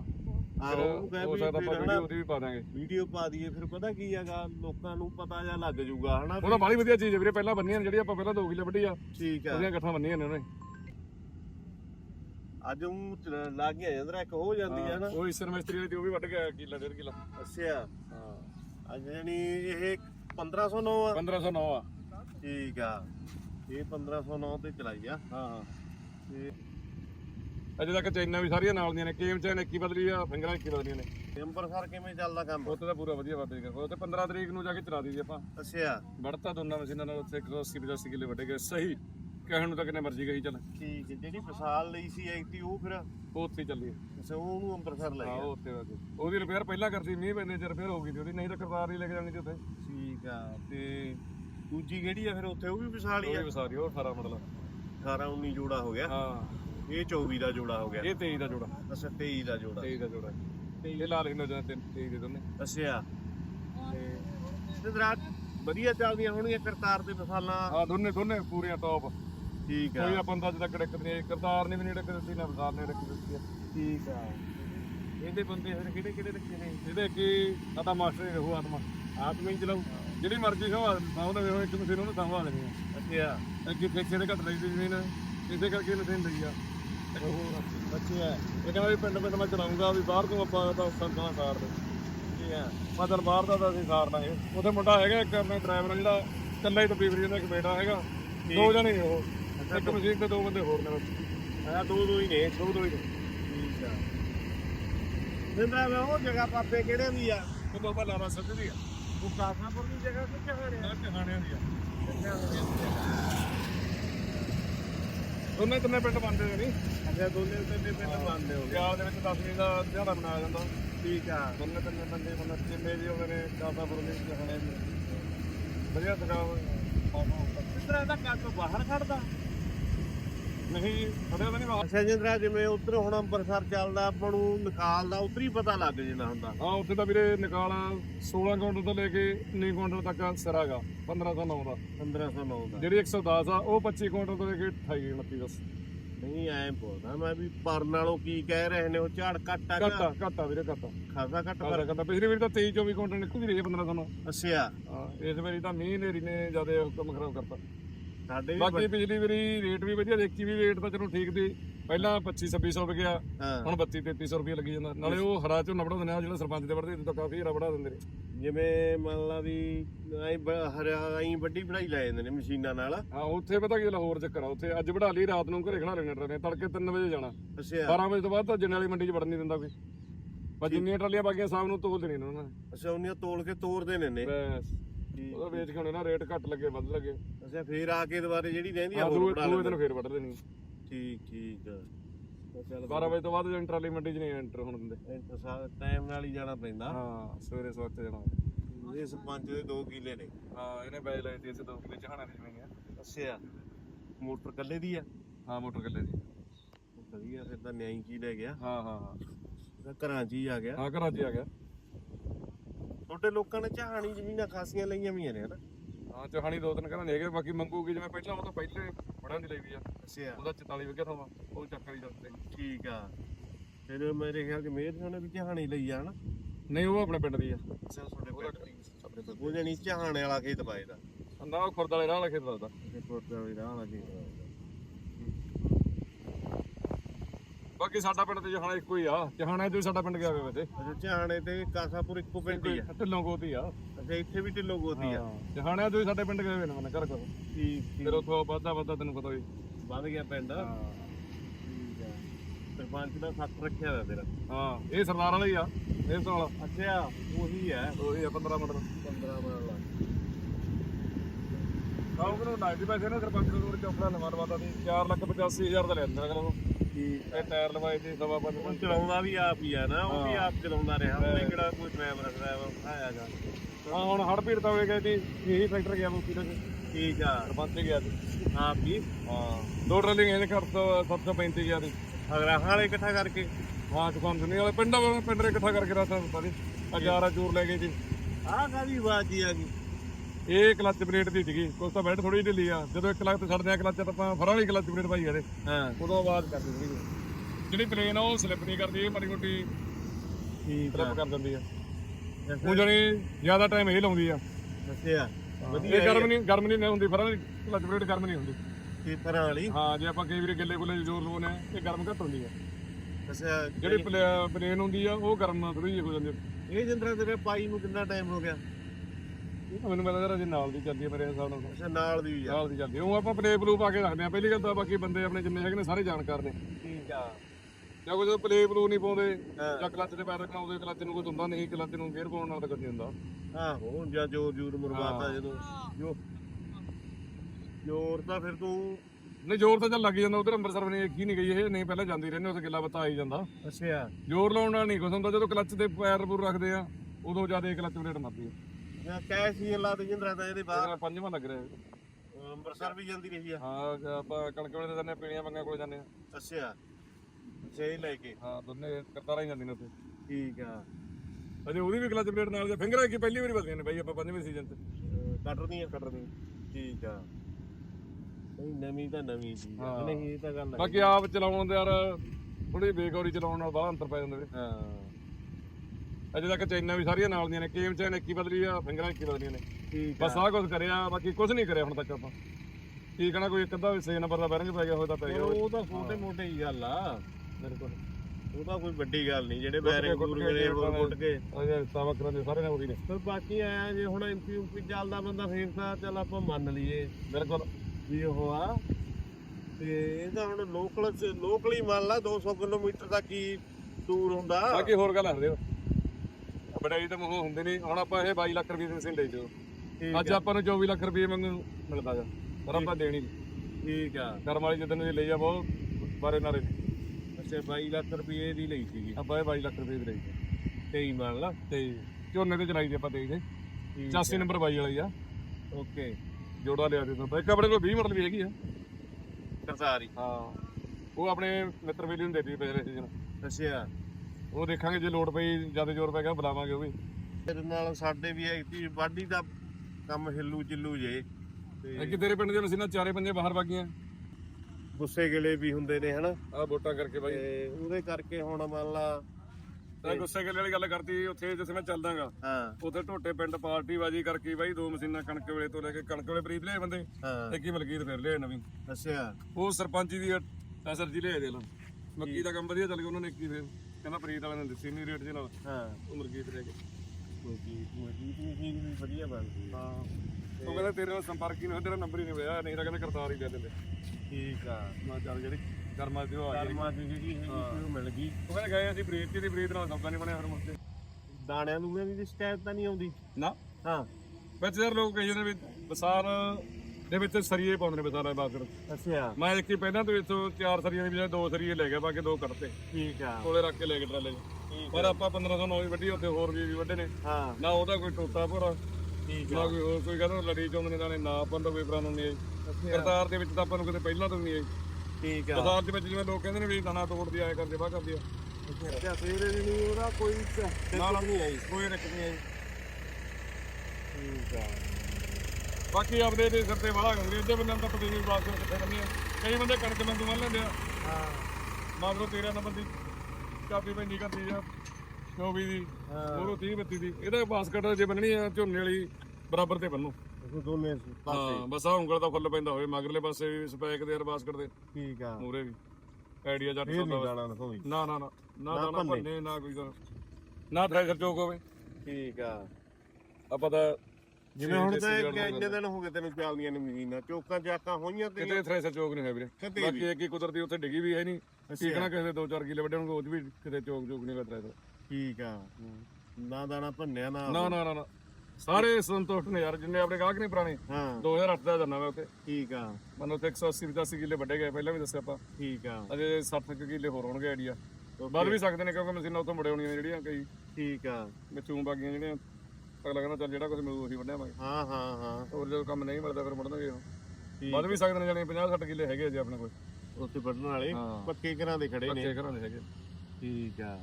ਹਾਂ ਫਿਰ ਉਹਨੂੰ ਕਹਿ ਹੋ ਵੀ ਸਕਦਾ ਫਿਰ ਆਪਾਂ ਹਨਾ ਵੀਡੀਓ ਉਹਦੀ ਵੀ ਪਾ ਦਾਂਗੇ ਵੀਡੀਓ ਪਾ ਦਈਏ ਫਿਰ ਪਤਾ ਕੀ ਹੈਗਾ ਲੋਕਾਂ ਨੂੰ ਪਤਾ ਜਾਂ ਲੱਗ ਜਾਊਗਾ ਹਨਾ ਉਹਦਾ ਬਾਲੀ ਵਧੀਆ ਚੀਜ਼ ਹੈ ਵੀਰੇ ਪਹਿਲਾਂ ਬੰਨੀਆਂ ਨੇ ਜਿਹੜੀ ਆਪਾਂ ਪਹਿਲਾਂ 2 ਕਿੱਲੇ ਵੱਢੀ ਆ। ਠੀਕ ਆ। ਉਹਦੀਆਂ ਗੱਠਾਂ ਬੰਨੀਆਂ ਨੇ ਉਹਨੇ। ਅੱਜ ਉਹ ਲੱਗ ਗਿਆ ਜੰਦਰਾ ਇੱਕ ਹੋ ਜਾਂਦੀ ਹੈ ਨਾ ਉਹ ਇਸਰ ਮਿਸਤਰੀ ਵਾਲੀ ਤੇ ਉਹ ਵੀ ਵੱਢ ਗਿਆ ਕਿੱਲਾ ਡੇਢ ਕਿੱਲਾ। ਅੱਛਾ। ਹਾਂ। ਅੱਜ ਜਾਨੀ ਇਹ 1509 ਆ। 1509 ਆ। ਠੀਕ ਆ। ਇਹ 1509 ਤੇ ਚਲਾਈ ਆ। ਹਾਂ ਹਾਂ। ਤੇ ਅਜੇ ਤੱਕ ਚੈਨਾਂ ਵੀ ਸਾਰੀਆਂ ਨਾਲ ਦੀਆਂ ਨੇ। ਕੇਮ ਚੈਨ ਇੱਕ ਹੀ ਬਦਲੀ ਆ ਫਿੰਗਰਾਂ ਇੱਕ ਹੀ ਬਦਲੀਆਂ ਨੇ। ਅੰਮ੍ਰਿਤਸਰ ਕਿਵੇਂ ਚੱਲਦਾ ਕੰਮ? ਉੱਥੇ ਤਾਂ ਪੂਰਾ ਵਧੀਆ ਬਾਬੇ ਕਰ ਉੱਥੇ 15 ਤਰੀਕ ਨੂੰ ਜਾ ਕੇ ਚਲਾ ਦੀ ਜੀ ਆਪਾਂ। ਅੱਛਾ। ਵੜਤਾ ਦੋਨਾਂ ਮਸ਼ੀਨਾਂ ਨਾਲ ਉੱਥੇ 180 85 ਕਿੱਲੇ ਵੱਢੇ ਗਏ। ਸਹੀ। ਕਹਿਣ ਨੂੰ ਤਾਂ ਕਿੰਨੇ ਮਰਜ਼ੀ ਗਈ ਚੱਲ। ਠੀਕ ਹੈ ਜਿਹੜੀ ਵਿਸਾਲ ਲਈ ਸੀ ਐਕਟੀ ਉਹ ਫਿਰ ਉਹ ਉੱਥੇ ਚੱਲੀ ਅੱਛਾ ਉਹਨੂੰ ਅੰਮ੍ਰਿਤਸਰ ਲੈ ਹਾਂ ਗਿਆ। ਉਹ ਉੱਥੇ ਵਾਗੇ ਉਹਦੀ ਰਿਪੇਅਰ ਪਹਿਲਾਂ ਕਰਦੀ ਮੀਂਹ ਪੈਂਦੇ ਚ ਰਿਪੇਅਰ ਹੋ ਗਈ ਸੀ। ਉਹਦੀ ਨਹੀਂ ਤਾਂ ਕਰਤਾਰ ਹੀ ਲੈ ਕੇ ਜਾਣੀ ਸੀ ਉੱਥੇ। ਠੀਕ ਆ ਤੇ ਦੂਜੀ ਕਿਹੜੀ ਆ ਫਿਰ ਉੱਥੇ? ਉਹ ਵੀ ਵਿਸਾਲ ਹੀ ਉਹ ਆ ਵੀ ਵਸਾਰੀ ਉਹ 18 ਮਾਡਲ 18 19 ਜੋੜਾ ਹੋ ਗਿਆ। ਹਾਂ। ਇਹ 24 ਦਾ ਜੋੜਾ ਹੋ ਗਿਆ। ਇਹ 23 ਦਾ ਜੋੜਾ। ਅੱਛਾ 23 ਦਾ ਜੋੜਾ। 23 ਦਾ ਜੋੜਾ ਇਹ ਲਾ ਲੈਣਾ ਜਾਂ 23 ਦੇ ਦੋਨੇ। ਅੱਛਾ। ਤੇ ਦਰਾਜ ਵਧੀਆ ਚੱਲਦੀਆਂ ਹੋਣਗੀਆਂ ਕਰਤਾਰ ਤੇ ਵਿਸਾਲਾਂ। ਹਾਂ ਦੋਨੇ ਦੋਨੇ ਪੂਰੀਆਂ ਟੌਪ ਠੀਕ ਆ। ਕੋਈ ਆਪਾਂ ਦਾ ਅੱਜ ਤੱਕ ਡਿੱਕਤ ਨਹੀਂ ਆਈ ਕਰਤਾਰ ਨੇ ਵੀ ਨਹੀਂ ਡਿੱਕਤ ਦਿੱਤੀ ਨਾ ਵਸਾਰ ਨੇ ਡਿੱਕਤ ਦਿੱਤੀ ਆ। ਠੀਕ ਆ। ਇਹਦੇ ਬੰਦੇ ਫਿਰ ਕਿਹੜੇ ਕਿਹੜੇ ਰੱਖੇ ਨੇ? ਇਹਦੇ ਕੀ ਸਾਡਾ ਮਾਸਟਰ ਹੀ ਰਹੂ ਆਤਮਾ। ਨੂੰ ਹੀ ਚਲਾਉ ਜਿਹੜੀ ਮਰਜ਼ੀ ਸੰਭਾਲ ਸਾਹਮਣੇ ਵੇਖੋ ਇੱਕ ਮਸ਼ੀਨ ਉਹਨੂੰ ਸੰਭਾਲ ਲੈਣੀ ਆ। ਅੱਛਾ। ਅੱਗੇ ਠੇਕੇ ਦੇ ਘੱਟ ਲਈ ਦੀ ਜ਼ਮੀਨ ਇਸੇ ਕਰਕੇ ਮਸ਼ੀਨ ਲਈ ਆ। ਅੱਛਾ। ਇਹ ਕਹਿੰਦਾ ਵੀ ਪਿੰਡ ਪਿੰਡ ਮੈਂ ਚਲਾਉਂਗਾ ਵੀ ਬਾਹਰ ਤੋਂ ਆਪਾਂ ਤਾਂ ਸੰਤਾਂ ਸਾਰ ਦੇ। ਠੀਕ ਆ। ਮੈਂ ਬਾਹਰ ਦਾ ਤਾਂ ਅਸੀਂ ਸਾਰ ਲਾਂਗੇ। ਉੱਥੇ ਮੁੰਡਾ ਹੈਗਾ ਇੱਕ ਆਪਣੇ ਡਰਾਈਵਰ ਜਿਹੜਾ ਇਕੱਲਾ ਹੀ ਟੱਪੀ ਫਰੀ ਜਾਂਦਾ ਇੱਕ ਬੇਟਾ ਹੈਗਾ। ਦੋ ਜਣੇ ਉਹ। ਇੱਕ ਮਸ਼ੀਨ ਤੇ ਦੋ ਬੰਦੇ ਹੋਰ ਨੇ ਬਸ। ਆ ਦੋ ਦੋ ਹੀ ਨੇ ਦੋ ਦੋ ਹੀ ਨੇ। ਠੀਕ ਆ। ਜਿੰਦਾ ਵੇ ਉਹ ਜਗ੍ਹਾ ਪਾਪੇ ਕਿਹੜੇ ਦੀ ਆ? ਉਹ ਬਾਬਾ ਲਾਰਾ ਸੱਜੇ ਦੀ ਆ। ਉਹ ਕਾਸਾਪੁਰ ਦੀ ਜਗ੍ਹਾ ਕਿੱਥੇ ਹੋਣੀ ਨਾ ਕਹਾਣਿਆਂ ਦੀ ਆ। ਦੋਨੇ ਤਿੰਨੇ ਪਿੰਡ ਬਣਦੇ ਨੇ ਨਹੀਂ? ਅੱਛਾ ਦੋਨੇ ਤਿੰਨੇ ਪਿੰਡ ਮੰਨਦੇ ਹੋ ਸਿਆਲ ਦੇ ਵਿੱਚ 10ਵੀਂ ਦਾ ਦਿਹਾੜਾ ਮਨਾਇਆ ਜਾਂਦਾ। ਠੀਕ ਆ। ਦੋਨੇ ਤਿੰਨੇ ਬੰਦੇ ਮਤਲਬ ਜਿੰਨੇ ਵੀ ਉਹਦੇ ਨੇ ਕਾਸਾਪੁਰ ਦੇ ਕਹਾਣਿਆਂ ਦੀ। ਵਧੀਆ ਦੁਕਾਨ ਕਿਸ ਤਰ੍ਹਾਂ ਦਾ ਕੱਟ ਬਾਹਰ ਖੜਦਾ? ਨਹੀਂ ਫੜਿਆ ਤਾਂ ਨਹੀਂ ਬਾਹਰ। ਅੱਛਾ ਜਿੰਦਰਾ ਜਿਵੇਂ ਉਧਰ ਹੁਣ ਅੰਮ੍ਰਿਤਸਰ ਚੱਲਦਾ ਆਪਾਂ ਨੂੰ ਨਿਕਾਲ ਦਾ ਉਧਰ ਹੀ ਪਤਾ ਲੱਗ ਜਾਂਦਾ ਹੁੰਦਾ। ਹਾਂ ਉੱਥੇ ਤਾਂ ਵੀਰੇ ਨਿਕਾਲ 16 ਕਾਉਂਟਰ ਤੋਂ ਲੈ ਕੇ 19 ਕਾਉਂਟਰ ਤੱਕ ਸਿਰਾਗਾ 1509 ਦਾ। 1509 ਦਾ। ਜਿਹੜੀ 110 ਆ ਉਹ 25 ਕਾਉਂਟਰ ਤੋਂ ਲੈ ਕੇ 28 29 ਬਸ। ਨਹੀਂ ਐ ਬੋਲਦਾ ਮੈਂ ਵੀ ਪਰ ਨਾਲੋਂ ਕੀ ਕਹਿ ਰਹੇ ਨੇ ਉਹ ਝਾੜ ਘੱਟ ਆ ਘੱਟ ਆ ਘੱਟ ਆ ਵੀਰੇ ਘੱਟ ਆ। ਖਾਸਾ ਘੱਟ ਆ, ਘੱਟ ਆ। ਪਿਛਲੀ ਵਾਰੀ ਤਾਂ 23 24 ਕਾਉਂਟਰ ਨਿਕਲਦੀ ਰਹੀ 1509 ਅੱਛਾ। ਇਸ ਵਾਰੀ ਤਾਂ ਮੀਂਹ ਨੇਰੀ ਨੇ ਜ਼ਿਆਦਾ ਕੰਮ ਖਰਾਬ ਕਰਤਾ। ਸਾਡੇ ਵੀ ਬਾਕੀ ਪਿਛਲੀ ਵਾਰੀ ਰੇਟ ਵੀ ਵਧੀਆ ਦੇਖੀ ਵੀ ਰੇਟ ਤਾਂ ਚਲੋ ਠੀਕ ਦੀ ਪਹਿਲਾਂ 25 2600 ਵਿਕਿਆ ਹਾਂ। ਹੁਣ 32 3300 ਰੁਪਏ ਲੱਗੀ ਜਾਂਦਾ। ਨਾਲੇ ਉਹ ਹਰਾ ਝੋਨਾ ਵੜਾ ਦਿੰਦੇ ਆ ਜਿਹੜਾ ਸਰਪੰਚ ਦੇ ਵੜਦੇ ਤਾਂ ਕਾਫੀ ਹਰਾ ਵੜਾ ਦਿੰਦੇ ਨੇ। ਜਿਵੇਂ ਮੰਨ ਲਾ ਵੀ ਐਂ ਹਰਿਆ ਐਂ ਵੱਡੀ ਵਢਾਈ ਲੈ ਜਾਂਦੇ ਨੇ ਮਸ਼ੀਨਾਂ ਨਾਲ। ਹਾਂ ਉੱਥੇ ਪਤਾ ਕੀ ਲਾਹੌਰ ਚੱਕਰ ਆ ਉੱਥੇ ਅੱਜ ਵੜਾ ਲਈ ਰਾਤ ਨੂੰ ਘਰੇ ਖੜਾ ਲੈਣੇ ਟਰਨੇ ਤੜਕੇ 3 ਵਜੇ ਜਾਣਾ। ਅੱਛਾ। 12 ਵਜੇ ਤੋਂ ਬਾਅਦ ਤਾਂ ਜੰਨੇ ਵਾਲੀ ਮੰਡੀ 'ਚ ਵੜਨ ਨਹੀਂ ਦਿੰਦਾ ਕੋਈ। ਬਸ ਜਿੰਨੀਆਂ ਟਰਾਲੀਆਂ ਬਾਕੀਆਂ ਸਭ ਨੂੰ ਤੋਲ ਦੇਣੀ ਉਹਨਾਂ ਨੇ। ਅੱਛਾ ਉਹਨੀਆਂ ਤੋਲ ਕੇ ਤੋਰਦੇ ਨੇ ਨੇ ਬਸ। ਉਹਦਾ ਵੇਚ ਕੇ ਨਾ ਰੇਟ ਘੱਟ ਲੱਗੇ ਵੱਧ ਲੱਗੇ। ਅੱਛਾ ਫੇਰ ਆ ਕੇ ਦੁਬਾਰੇ ਜਿਹੜੀ ਰਹਿੰਦੀ ਆ ਆ ਹੋਰ ਦੂਏ ਦਿਨ ਫੇਰ ਵੱਢ ਦੇਣੀ ਠੀਕ ਠੀਕ ਆ। ਤਾਂ ਚੱਲ 12 ਵਜੇ ਤੋਂ ਬਾਅਦ ਜਨ ਟਰਾਲੀ ਮੰਡੀ 'ਚ ਨਹੀਂ ਐਂਟਰ ਹੋਣ ਦਿੰਦੇ। ਟਾਈਮ ਨਾਲ ਹੀ ਜਾਣਾ ਪੈਂਦਾ। ਹਾਂ ਸਵੇਰੇ ਸਵਖਤ ਜਾਣਾ। ਇਹ ਸਰਪੰਚ ਦੇ 2 ਕਿੱਲੇ ਨੇ। ਹਾਂ ਇਹਨੇ ਬੈਜ ਲਾਈ ਸੀ ਅਸੀਂ ਦੋ ਕਿਲੇ ਚਾਹਣਾ ਦੀ ਜ਼ਮੀਨ ਅੱਛਾ। ਮੋਟਰ ਕੱਲੇ ਦੀ ਆ? ਹਾਂ ਮੋਟਰ ਕਿੱਲੇ ਦੀ। ਵਧੀਆ ਫਿਰ ਤਾਂ ਨਿਆਈ ਕੀ ਲੈ ਗਿਆ। ਹਾਂ ਹਾਂ ਹਾਂ। ਤਾਂ ਘਰਾਂ 'ਚ ਹੀ ਆ ਗਿਆ। ਹਾਂ ਘਰਾਂ 'ਚ ਹੀ ਆ ਗਿਆ। ਤੁਹਾਡੇ ਲੋਕਾਂ ਨੇ ਚਾਹਣੀ ਜ਼ਮੀਨਾਂ ਖਾਸੀਆਂ ਲਈਆਂ ਵੀ ਨੇ ਹਨਾ? ਹਾਂ ਚੋਹਾਣੀ ਦੋ ਤਿੰਨ ਘਰਾਂ ਦੇ ਹੈਗੇ ਬਾਕੀ ਮੰਗੂਗੀ ਜਿਵੇਂ ਪਹਿਲਾਂ ਉਹ ਤੋਂ ਪਹਿਲੇ ਬੜਾਂ ਦੀ ਲਈ ਵੀ ਆ। ਅੱਛਾ। ਉਹਦਾ 44 ਵਿਗੇ ਥਾਂ ਵਾ ਉਹ ਚੱਕ ਲਈ ਜਾਂਦੇ ਠੀਕ ਆ। ਫਿਰ ਮੇਰੇ ਖਿਆਲ ਕਿ ਮੇਰ ਨੇ ਵੀ ਚਾਹਣੀ ਲਈ ਆ ਹਨਾ? ਨਹੀਂ ਉਹ ਆਪਣੇ ਪਿੰਡ ਦੀ ਆ। ਅੱਛਾ ਤੁਹਾਡੇ ਪਿੰਡ ਦੀ ਉਹ ਜਣੀ ਚਾਹਣੇ ਵਾਲਾ ਖੇਤ ਪਾਏ ਦਾ। ਨਾ ਉਹ ਖੁਰਦ ਵਾਲੇ ਰਾਹ ਵਾਲਾ ਖੇਤ ਦੱਸਦਾ। ਤੇ ਕੋਟੇ ਵਾਲੀ ਰਾਹ ਵਾਲਾ ਖੇਤ। ਬਾਕੀ ਸਾਡਾ ਪਿੰਡ ਤੇ ਜਹਾਨਾ ਇੱਕੋ ਹੀ ਆ। ਜਹਾਨਾ ਜੋ ਸਾਡਾ ਪਿੰਡ ਗਿਆ ਹੋਵੇ ਵੈਸੇ ਅੱਛਾ ਚਾਹਣੇ ਤੇ ਕਾਸਾਪੁਰ ਇੱਕੋ ਪਿੰਡ ਹੀ ਆ। ਢਿੱਲੋਂ ਕੋਤੀ ਆ। ਅੱਛਾ ਇੱਥੇ ਵੀ ਢਿੱਲੋ ਗੋਤੀ ਆ। ਜਹਾਨਾ ਜੋ ਸਾਡੇ ਪਿੰਡ ਗਏ ਹੋਏ ਨੇ ਮਨ ਕਰ ਕੋ ਠੀਕ ਫਿਰ ਉੱਥੋਂ ਵੱਧਦਾ ਵੱਧਦਾ ਤੈਨੂੰ ਪਤਾ ਹੀ। ਵੱਧ ਗਿਆ ਪਿੰਡ। ਠੀਕ ਆ। ਸਰਪੰਚ ਦਾ ਸੱਤ ਰੱਖਿਆ ਹੋਇਆ ਤੇਰਾ। ਹਾਂ ਇਹ ਸਰਦਾਰ ਵਾਲਾ ਹੀ ਆ ਇਹ ਤੋਂ ਵਾਲਾ ਅੱਛਾ ਉਹੀ ਹੈ ਉਹੀ ਆ 15 ਮਿੰਟ 15 ਮਾਰਲਾ ਕਾਹ ਨੂੰ ਲਾਈਟ ਪੈਸੇ ਨੇ ਸਰਪੰਚ ਨੂੰ ਚੌਕੜਾ ਲਵਾ ਲਵਾਤਾ ਦੀ 4 ਲੱਖ 85000 ਦਾ ਲੈ ਅਗਲਾ ਠੀਕ ਇਹ ਟਾਇਰ ਲਵਾਏ ਤੇ ਸਵਾ ਪੰਜ ਹੁਣ ਚਲਾਉਂਦਾ ਵੀ ਆਪ ਹੀ ਆ ਨਾ ਉਹ ਵੀ ਹਾਂ। ਆਪ ਚਲਾਉਂਦਾ ਰਿਹਾ ਉਹਨੇ ਕਿਹੜਾ ਕੋਈ ਡਰਾਈਵਰ ਡਰਾਈਵਰ ਖਾਇਆਗਾ ਹਾਂ ਹੁਣ ਹੜ ਪੀੜ ਤਾਂ ਹੋਏ ਗਏ ਜੀ ਇਹੀ ਫੈਕਟਰ ਗਿਆ ਮੁਕਤੀ ਦਾ। ਠੀਕ ਆ। ਸਰਪੰਚ ਹੀ ਗਿਆ ਸੀ। ਆਪ ਹੀ ਹਾਂ। ਦੋ ਟਰਾਲੀਆਂ ਇਹਦੇ ਘਰ ਤੋਂ 735 ਗਿਆ ਸੀ। ਅਗਲਾ ਹਾਲੇ ਇਕੱਠਾ ਕਰਕੇ? ਹਾਂ ਦੁਕਾਨ ਸੁਣੀ ਵਾਲੇ ਪਿੰਡਾਂ ਵਾਲੇ ਪਿੰਡ ਦੇ ਇਕੱਠਾ ਕਰਕੇ ਰਾਤਾਂ ਪਤਾ ਨਹੀਂ ਹਜ਼ਾਰਾਂ ਚੂਰ ਲੈ ਗਏ ਜੀ। ਆਹ ਕਾਦੀ ਬਾਜੀ ਆ ਗਈ? ਇਹ ਕਲੱਚ ਪਲੇਟ ਦੀ ਸੀਗੀ। ਕੁਛ ਤਾਂ ਬੈਠ ਥੋੜੀ ਢਿੱਲੀ ਆ। ਜਦੋਂ ਇੱਕ ਲੱਖ ਤੇ ਛੱਡਦੇ ਆ ਕਲੱਚ ਤਾਂ ਆਪਾਂ ਫਰਾਂ ਵਾਲੀ ਕਲੱਚ ਪਲੇਟ ਪਾਈ ਇਹਦੇ। ਹਾਂ। ਉਦੋਂ ਆਵਾਜ਼ ਕਰਦੀ ਸੀ ਜਿਹੜੀ ਪਲੇਨ ਆ ਉਹ ਸਲਿੱਪ ਨਹੀਂ ਕਰਦੀ ਇਹ ਮਾੜੀ ਮੋਟੀ ਠੀਕ ਕਰ ਦਿੰਦੀ ਆ। ਉਹ ਜਣੀ ਜ਼ਿਆਦਾ ਟਾਈਮ ਇਹ ਲਾਉਂਦੀ ਆ। ਅੱਛਾ। ਇਹ ਗਰਮ ਨਹੀਂ ਗਰਮ ਨਹੀਂ ਹੁੰਦੀ ਫਰਾਂ ਵਾਲੀ ਕਲੱਚ ਪਲੇਟ ਗਰਮ ਨਹੀਂ ਹੁੰਦੀ। ਪੇਪਰਾਂ ਵਾਲੀ? ਹਾਂ ਜੇ ਆਪਾਂ ਕਈ ਵਾਰੀ ਗੱਲੇ ਗੁੱਲੇ ਜ਼ੋਰ ਲਵਾਉਂਦੇ ਆ ਇਹ ਗਰਮ ਘੱਟ ਹੁੰਦੀ ਆ। ਅੱਛਾ ਜਿਹੜੀ ਪਲੇਨ ਹੁੰਦੀ ਆ ਉਹ ਗਰਮ ਥੋੜੀ ਜਿਹੀ ਹੋ ਜਾਂਦੀ ਆ। ਇਹ ਜਿੰਦਰਾ ਤੇਰੇ ਪਾਈ ਨੂੰ ਕਿੰਨਾ ਟਾਈਮ ਹੋ ਗਿਆ? ਮੈਨੂੰ ਪਤਾ ਜਰਾ ਜੇ ਨਾਲ ਦੀ ਚੱਲਦੀ ਆ ਮੇਰੇ ਹਿਸਾਬ ਨਾਲ। ਅੱਛਾ ਨਾਲ ਦੀ ਆ। ਨਾਲ ਦੀ ਚੱਲਦੀ। ਉਹ ਆਪਾਂ ਪਲੇ ਬਲੂ ਪਾ ਕੇ ਰੱਖਦੇ ਆ। ਪਹਿਲੀ ਗੱਲ ਤਾਂ ਬਾਕੀ ਬੰਦੇ ਆਪਣੇ ਜਿੰਨੇ ਹੈਗੇ ਨੇ ਸਾਰੇ ਜਾਣਕਾਰ ਨੇ। ਠੀਕ ਆ। ਜਾਂ ਕੋਈ ਜਦੋਂ ਪਲੇ ਬਲੂ ਨਹੀਂ ਪਾਉਂਦੇ ਹਾਂ। ਜਾਂ ਕਲੱਚ ਤੇ ਪੈਰ ਰੱਖਣਾ ਉਹਦੇ ਕਲੱਚ ਨੂੰ ਕੋਈ ਹੁੰਦਾ ਨਹੀਂ ਕਲੱਚ ਨੂੰ ਗੇਅਰ ਪਾਉਣ ਨਾਲ ਤਾਂ ਕੁਝ ਨਹੀਂ ਹੁੰਦਾ। ਆਹੋ ਜਾਂ ਜੋਰ ਜੂਰ ਮਰਵਾਤਾ ਹਾਂ। ਜਦੋਂ। ਜੋ ਜੋਰ ਤਾਂ ਫਿਰ ਤੂੰ ਨਹੀਂ ਜ਼ੋਰ ਤਾਂ ਚੱਲ ਲੱਗ ਜਾਂਦਾ। ਉਧਰ ਅੰਮ੍ਰਿਤਸਰ ਵੀ ਨਹੀਂ ਕੀ ਨਹੀਂ ਗਈ ਇਹ ਨਹੀਂ ਪਹਿਲਾਂ ਜਾਂਦੀ ਰਹਿੰਦੇ ਉੱਥੇ ਗਿੱਲਾ ਬੱਤਾ ਆ ਹੀ ਜਾਂਦਾ। ਅੱਛਾ। ਜ਼ੋਰ ਲਾਉਣ ਨਾਲ ਨਹੀਂ ਕੁਝ ਹੁੰਦਾ। ਜਦੋਂ ਕਲੱਚ ਤੇ ਪੈਰ ਪੂਰ ਰੱਖਦੇ ਆ ਉਦੋਂ ਜ਼ਿਆਦਾ ਕਲੱਚ ਪਲੇਟ ਮਰਦੀ ਆ। ਜਾਂ ਕੈ ਸੀ ਲਾ ਤੇ ਜਿੰਦਰਾ ਤਾਂ ਇਹਦੇ ਬਾਹਰ। ਨਾਲ ਪੰਜਵਾਂ ਲੱਗ ਰਿਹਾ ਅੰਮ੍ਰਿਤਸਰ ਵੀ ਜਾਂਦੀ ਰਹੀ ਆ। ਹਾਂ ਆਪਾਂ ਕਣਕ ਵੇਲੇ ਜਾਂਦੇ ਆ, ਪੀਣੀਆਂ ਮੰਗਾਂ ਕੋਲ ਜਾਂਦੇ ਅੱਛਾ ਅੱਛਾ ਇਹ ਲੈ ਕੇ। ਹਾਂ ਦੋਨੇ ਕਰਤਾਰਾਂ ਹੀ ਜਾਂਦੀਆਂ ਨੇ ਉੱਥੇ। ਠੀਕ ਆ। ਅਜੇ ਉਹਦੀ ਵੀ ਕਲੱਚ ਪਲੇਟ ਨਾਲ ਜਾਂ ਫਿੰਗਰ ਕੀ ਪਹਿਲੀ ਵਾਰੀ ਬਦਲੀਆਂ ਨੇ ਬਾਈ ਆਪਾਂ ਪੰਜਵੇਂ ਸੀਜ਼ਨ ਤੇ। ਕੱਟਦੀਆਂ ਕੱਟਦੀਆਂ ਠੀਕ ਆ। ਨਹੀਂ ਨਵੀਂ ਤਾਂ ਨਵੀਂ ਜੀ ਹਾਂ। ਨਹੀਂ ਇਹ ਤਾਂ ਗੱਲ ਹੈ। ਬਾਕੀ ਆਪ ਚਲਾਉਣ ਦੇ ਯਾਰ ਥੋੜੀ ਬੇਗੌਰੀ ਚਲਾਉਣ ਨਾਲ ਬਾਹਰ ਅੰਤਰ ਪੈ ਜਾਂਦੇ ਨੇ। ਹਾਂ। ਅਜੇ ਤੱਕ ਚੈਨਾਂ ਵੀ ਸਾਰੀਆਂ ਨਾਲ ਦੀਆਂ ਨੇ ਕੇਮ ਚੈਨ ਇੱਕ ਹੀ ਬਦਲੀ ਆ ਫਿੰਗਰਾਂ ਇੱਕ ਹੀ ਬਦਲੀਆਂ ਨੇ। ਠੀਕ ਬਸ ਆਹ ਕੁਝ ਕਰਿਆ ਬਾਕੀ ਕੁਝ ਨਹੀਂ ਕਰਿਆ ਹੁਣ ਤੱਕ ਆਪਾਂ। ਕੀ ਕਹਣਾ ਕੋਈ ਇੱਕ ਅੱਧਾ ਵੀ 6 ਨੰਬਰ ਦਾ ਬੈਰਿੰਗ ਪੈ ਗਿਆ ਹੋਇਆ ਤਾਂ ਪੈ ਗਿਆ ਉਹ ਤਾਂ ਛੋਟੇ ਮੋਟੇ ਹੀ ਗੱਲ ਆ। ਮੇਰੇ ਕੋਲ। ਉਹ ਤਾਂ ਕੋਈ ਵੱਡੀ ਗੱਲ ਨਹੀਂ ਜਿਹੜੇ ਬੈਰਿੰਗ ਗੂਰ ਗਰੇ ਹੋਰ ਗੁੱਟ ਕੇ। ਅਜੇ ਸਾਵਾ ਕਰਨ ਦੇ ਸਾਰੇ ਨੇ ਉਹੀ ਨੇ। ਫਿਰ ਬਾਕੀ ਆਇਆ ਜੇ ਹੁਣ ਐਮਪੀ ਉਮਪੀ ਚੱਲਦਾ ਬੰਦਾ ਫੇਰ ਤਾਂ ਚੱਲ ਆਪਾਂ ਮੰਨ ਲਈਏ। ਮੇਰੇ ਕੋਲ। ਵੀ ਉਹ ਆ ਤੇ ਇਹ ਤਾਂ ਹੁਣ ਲੋਕਲ ਚ ਲੋਕਲ ਮੰਨ ਲਾ 200 ਕਿਲੋਮੀਟਰ ਦਾ ਕੀ ਦੂਰ ਹੁੰਦਾ। ਬਾਕੀ ਹੋਰ ਗੱਲ ਹੱਸਦੇ ਹੋ ਬੜਾਈ ਤਾਂ ਮੂੰਹ ਹੁੰਦੇ ਨਹੀਂ ਹੁਣ ਆਪਾਂ ਇਹ 22 ਲੱਖ ਰੁਪਏ ਦੇ ਮਸ਼ੀਨ ਲੈ ਠੀਕ ਅੱਜ ਆਪਾਂ ਨੂੰ 24 ਲੱਖ ਰੁਪਏ ਮੰਗੂ ਮਿਲਦਾ ਜਾ ਪਰ ਆਪਾਂ ਦੇਣੀ ਨੀ। ਠੀਕ ਆ। ਕਰਮ ਵਾਲੀ ਜਦੋਂ ਦੀ ਲਈ ਆ ਬਹੁਤ ਬਾਰੇ ਨਾਰੇ। ਅੱਛਾ 22 ਲੱਖ ਰੁਪਏ ਦੀ ਲਈ ਸੀਗੀ। ਆਪਾਂ ਇਹ 22 ਲੱਖ ਰੁਪਏ ਦੀ ਲਈ। ਤੇ ਹੀ ਮੰਨ ਲਾ। ਤੇ ਝੋਨੇ ਤੇ ਚਲਾਈ ਦੀ ਆਪਾਂ ਤੇ ਜੀ ਠੀਕ 84 ਨੰਬਰ 22 ਵਾਲੀ ਆ। ਓਕੇ। ਜੋੜਾ ਲਿਆ ਦੇ ਤਾਂ ਇੱਕ ਆਪਣੇ ਕੋਲ 20 ਮਾਡਲ ਵੀ ਹੈਗੀ ਆ। ਕਰਤਾਰੀ। ਹਾਂ। ਉਹ ਆਪਣੇ ਮਿੱਤਰ ਵੇਲੀ ਨੂੰ ਦੇਤੀ ਪਿਛਲੇ ਸੀਜ਼ਨ ਅੱਛਾ। ਉਹ ਦੇਖਾਂਗੇ ਜੇ ਲੋਡ ਪਈ ਜ਼ਿਆਦਾ ਜ਼ੋਰ ਪੈ ਗਿਆ ਬੁਲਾਵਾਂਗੇ ਉਹ ਵੀ। ਤੇਰੇ ਨਾਲ ਸਾਡੇ ਵੀ ਐਕਟੀ ਵਾਢੀ ਦਾ ਕੰਮ ਹਿੱਲੂ ਜਿੱਲੂ ਜੇ। ਤੇ ਕਿ ਤੇਰੇ ਪਿੰਡ ਦੀਆਂ ਮਸ਼ੀਨਾਂ ਚਾਰੇ ਪੰਜੇ ਬਾਹਰ ਵਾਗੀਆਂ। ਗੁੱਸੇ ਗਿਲੇ ਵੀ ਹੁੰਦੇ ਨੇ ਹਨਾ? ਆ ਵੋਟਾਂ ਕਰਕੇ ਬਾਈ। ਤੇ ਉਹਦੇ ਕਰਕੇ ਹੁਣ ਮੰਨ ਲਾ ਤਾਂ ਗੁੱਸੇ ਗਿੱਲੇ ਵਾਲੀ ਗੱਲ ਕਰਤੀ ਉੱਥੇ ਜਿੱਥੇ ਮੈਂ ਚੱਲਦਾਗਾ। ਹਾਂ। ਉੱਥੇ ਢੋਟੇ ਪਿੰਡ ਪਾਰਟੀ ਬਾਜੀ ਕਰਕੇ ਬਾਈ ਦੋ ਮਸ਼ੀਨਾਂ ਕਣਕ ਵੇਲੇ ਤੋਂ ਲੈ ਕੇ ਕਣਕ ਵੇਲੇ ਪ੍ਰੀਤ ਲਿਆਏ ਬੰਦੇ। ਹਾਂ। ਇੱਕ ਹੀ ਮਲਕੀਤ ਫਿਰ ਲਿਆਏ ਨਵੀਂ। ਅੱਛਾ। ਉਹ ਸਰਪੰਚੀ ਦੀ ਅਸਰ ਜੀ ਲਿਆਏ ਦੇ ਲੋ। ਮੱਕੀ ਦਾ ਕੰਮ ਵਧੀਆ ਚੱਲ ਗਿਆ ਉਹਨਾਂ ਨੇ ਕੀ ਫਿਰ। ਕਹਿੰਦਾ ਪ੍ਰੀਤ ਵਾਲਿਆਂ ਨੇ ਦਿੱਤੀ ਨਹੀਂ ਰੇਟ ਦੇ ਨਾਲ। ਹਾਂ। ਉਹ ਮਲਕੀਤ ਲੈ ਕੇ ਕੋਈ ਕੋਈ ਚੀਜ਼ ਵੀ ਵਧੀਆ ਬਣਦੀ ਹਾਂ। ਉਹ ਕਹਿੰਦਾ ਤੇਰੇ ਨਾਲ ਸੰਪਰਕ ਹੀ ਨਹੀਂ ਹੋਇਆ ਤੇਰਾ ਨੰਬਰ ਹੀ ਨਹੀਂ ਹੋਇਆ। ਨਹੀਂ ਤਾਂ ਕਹਿੰਦਾ ਕਰਤਾਰ ਹੀ ਲੈ ਲੈਂਦੇ ਠੀਕ ਆ। ਮੈਂ ਚੱਲ ਜਿਹੜੀ ਕਰਮਾਂ ਦੀ ਉਹ ਆ ਗਈ ਕਰਮਾਂ ਦੀ ਜਿਹੜੀ ਹੈਗੀ ਹਾਂ। ਸੀ ਉਹ ਮਿਲ ਗਈ। ਉਹ ਕਹਿੰਦੇ ਗਏ ਅਸੀਂ ਬਰੀਤ ਦੀ ਬਰੀਤ ਨਾਲ ਸੌਦਾ ਨਹੀਂ ਬਣਿਆ ਫਿਰ ਮੁੜ ਕੇ ਦਾਣਿਆਂ ਦੂਣਿਆਂ ਦੀ ਸ਼ਿਕਾਇਤ ਤਾਂ ਨਹੀਂ ਆਉਂਦੀ। ਨਾ। ਹਾਂ। ਵਿੱਚ ਯਾਰ ਲੋਕ ਕਹੀ ਜਾਂਦੇ ਵੀ ਬਸਾਰ ਦੇ ਵਿੱਚ ਸਰੀਏ ਪਾਉਂਦੇ ਨੇ ਬਸਾਰਾ ਬਾਕਰ। ਅੱਛਾ। ਮੈਂ ਦੇਖੀ ਪਹਿਲਾਂ ਤੋਂ ਇੱਥੋਂ ਚਾਰ ਸਰੀਏ ਦੇ ਵਿੱਚ ਦੋ ਸਰੀਏ ਲੈ ਗਿਆ ਬਾਕੀ ਦੋ ਕੱਢਤੇ। ਠੀਕ ਆ। ਕੋਲੇ ਰੱਖ ਕੇ ਲੈ ਗਏ ਟਰਾਲੇ 'ਚ। ਪਰ ਆਪਾਂ 1509 ਵੀ ਵੱਡੀ ਉੱਥੇ ਹੋਰ ਵੀ ਵੀ ਵੱਡੇ ਨੇ। ਹਾਂ। ਨਾ ਉਹਦਾ ਕੋਈ ਟੋਟਾ ਭਰਾ ਠੀਕ ਆ। ਕੋਈ ਹੋਰ ਕੋਈ ਕਹਿੰਦਾ ਲੜੀ ਚੋਂਦੇ ਨੇ ਨਾਲੇ ਨਾ ਨੂੰ ਕੋਈ ਪੁਰਾਣਾ ਨਹੀਂ ਆਈ। ਕਰਤਾਰ ਦੇ ਵਿੱਚ ਤਾਂ ਆਪਾਂ ਨੂੰ ਕਿਤੇ ਪਹਿਲਾਂ ਤੋਂ ਨਹੀਂ ਆਈ। ਠੀਕ ਆ। ਕਰਤਾਰ ਦੇ ਵਿੱਚ ਜਿਵੇਂ ਲੋਕ ਕਹਿੰਦੇ ਨੇ ਵੀ ਦਾਣਾ ਤੋੜਦੀ ਆਇਆ ਕਰਦੇ ਬਾਹ ਕਰਦੀ ਆ। ਅੱਛਾ ਸਵੇਰੇ ਦੀ ਨਹੀਂ ਉਹਦਾ ਕੋਈ ਨਾਲ ਨਹੀਂ ਆਈ। ਕੋਈ ਰਿਕ ਨਹੀਂ ਆਈ। ਠੀਕ ਆ। ਬਾਕੀ ਆਪਦੇ ਦੇ ਸਿਰ ਤੇ ਵਾਲਾ ਹੁੰਦੀ ਇਹਦੇ ਬੰਦੇ ਨੂੰ ਤਾਂ ਪਤਾ ਨਹੀਂ ਬਾਤ ਕਿੱਥੇ ਕਰਨੀ ਆ। ਕਈ ਬੰਦੇ ਕਣਕ ਮੰਗੂ ਮੰਨ ਲੈਂਦੇ ਆ। ਹਾਂ। ਮਗਰੋਂ 13 ਨੰਬਰ ਦੀ ਕਾਪੀ ਪੈਂਦੀ ਕਰਦੀ ਆ 24 ਦੀ ਹਾਂ। ਉਹ 30 32 ਦੀ। ਇਹਦਾ ਬਾਸਕਟ ਜੇ ਬੰਨਣੀ ਆ ਝੋਨੇ ਵਾਲੀ ਬਰਾਬਰ ਤੇ ਬੰਨੋ। ਦੋਨੇ ਪਾਸੇ ਹਾਂ ਬਸ ਆ ਉਂਗਲ ਦਾ ਫੁੱਲ ਪੈਂਦਾ ਹੋਵੇ ਮਗਰਲੇ ਪਾਸੇ ਵੀ ਸਪੈਕ ਦੇ ਯਾਰ ਬਾਸਕਟ ਦੇ ਠੀਕ ਆ। ਮੂਰੇ ਵੀ। ਆਈਡੀਆ ਜੱਟ ਸੌਦਾ ਨਾ ਨਾ ਨਾ ਨਾ। ਨਾ ਭੰਨੇ। ਨਾ ਕੋਈ। ਨਾ ਥ੍ਰੈਸ਼ਰ ਚੋਕ ਹੋਵੇ। ਠੀਕ ਆ। ਆਪਾਂ ਤਾਂ ਜਿਵੇਂ ਹੁਣ ਤਾਂ ਨਾਲ ਇੰਨੇ ਦਿਨ ਹੋ ਗਏ ਤੈਨੂੰ ਚੱਲਦੀਆਂ ਨੇ ਮਸ਼ੀਨਾਂ ਚੋਕਾਂ ਚਾਕਾਂ ਹੋਈਆਂ ਕਿਤੇ ਤੇਰੀਆਂ? ਥ੍ਰੈਸ਼ਰ ਚੋਕ ਨਹੀਂ ਹੈ ਵੀਰੇ। ਕਿਤੇ ਬਾਕੀ ਇੱਕ ਹੀ ਕੁਦਰਤੀ ਉੱਥੇ ਡਿੱਗੀ ਵੀ ਹੈ ਨਹੀਂ ਠੀਕਣਾ ਕਿਸੇ ਦੇ 2-4 ਕਿਲੇ ਵੱਡੇ ਹੋਣਗੇ ਉਹ ਵੀ ਕਿਤੇ ਚੋਕ ਚੋਕ ਨਹੀਂ ਹੈ ਥ੍ਰੈਸ਼ਰ ਠੀਕ ਆ। ਨਾ ਦਾਣਾ ਭੰਨਿਆ ਨਾ ਨਾ ਨਾ ਨਾ ਸਾਰੇ ਸੰਤੁਸ਼ਟ ਨੇ ਯਾਰ ਜਿੰਨੇ ਆਪਣੇ ਗਾਹਕ ਨੇ ਪੁਰਾਣੇ ਹਾਂ। 2008 ਦਾ ਜਾਨਾ ਮੈਂ ਉੱਥੇ। ਠੀਕ ਆ। ਮੈਨੂੰ ਉੱਥੇ 180 85 ਕਿਲੇ ਵੱਡੇ ਗਏ ਪਹਿਲਾਂ ਵੀ ਦੱਸਿਆ ਆਪਾਂ। ਠੀਕ ਆ। ਅਜੇ 60 ਕੁ ਕਿਲੇ ਹੋਰ ਹੋਣਗੇ ਆਈਡੀਆ ਵੱਧ ਵੀ ਸਕਦੇ ਨੇ ਕਿਉਂਕਿ ਮਸ਼ੀਨਾਂ ਉੱਥੋਂ ਮੁੜੇ ਹੋਣੀਆਂ ਜਿਹੜੀਆਂ ਕਈ ਠੀਕ ਆ। ਵਿੱਚੋਂ ਬਾਗੀਆਂ ਜਿਹੜੀਆਂ ਅਗਲਾ ਕਹਿੰਦਾ ਚੱਲ ਜਿਹੜਾ ਕੁਝ ਮਿਲੂ ਉਹੀ ਮੈਂ ਹਾਂ ਹਾਂ ਹਾਂ। ਹੋਰ ਜਦੋਂ ਕੰਮ ਨਹੀਂ ਮਿਲਦਾ ਫਿਰ ਮੁੜਨਗੇ ਉਹ। ਠੀਕ। ਵੱਧ ਵੀ ਸਕਦੇ ਨੇ ਜਾਨੀ 50 60 ਕਿਲੇ ਹੈਗੇ ਅਜੇ ਆਪਣੇ ਕੋਲ। ਉੱਥੇ ਵੱਢਣ ਵਾਲੇ ਹਾਂ। ਪੱਕੇ ਘਰਾਂ ਦੇ ਖੜੇ ਨੇ। ਪੱਕੇ ਘਰਾਂ ਦੇ ਹੈਗੇ। ਠੀਕ ਆ।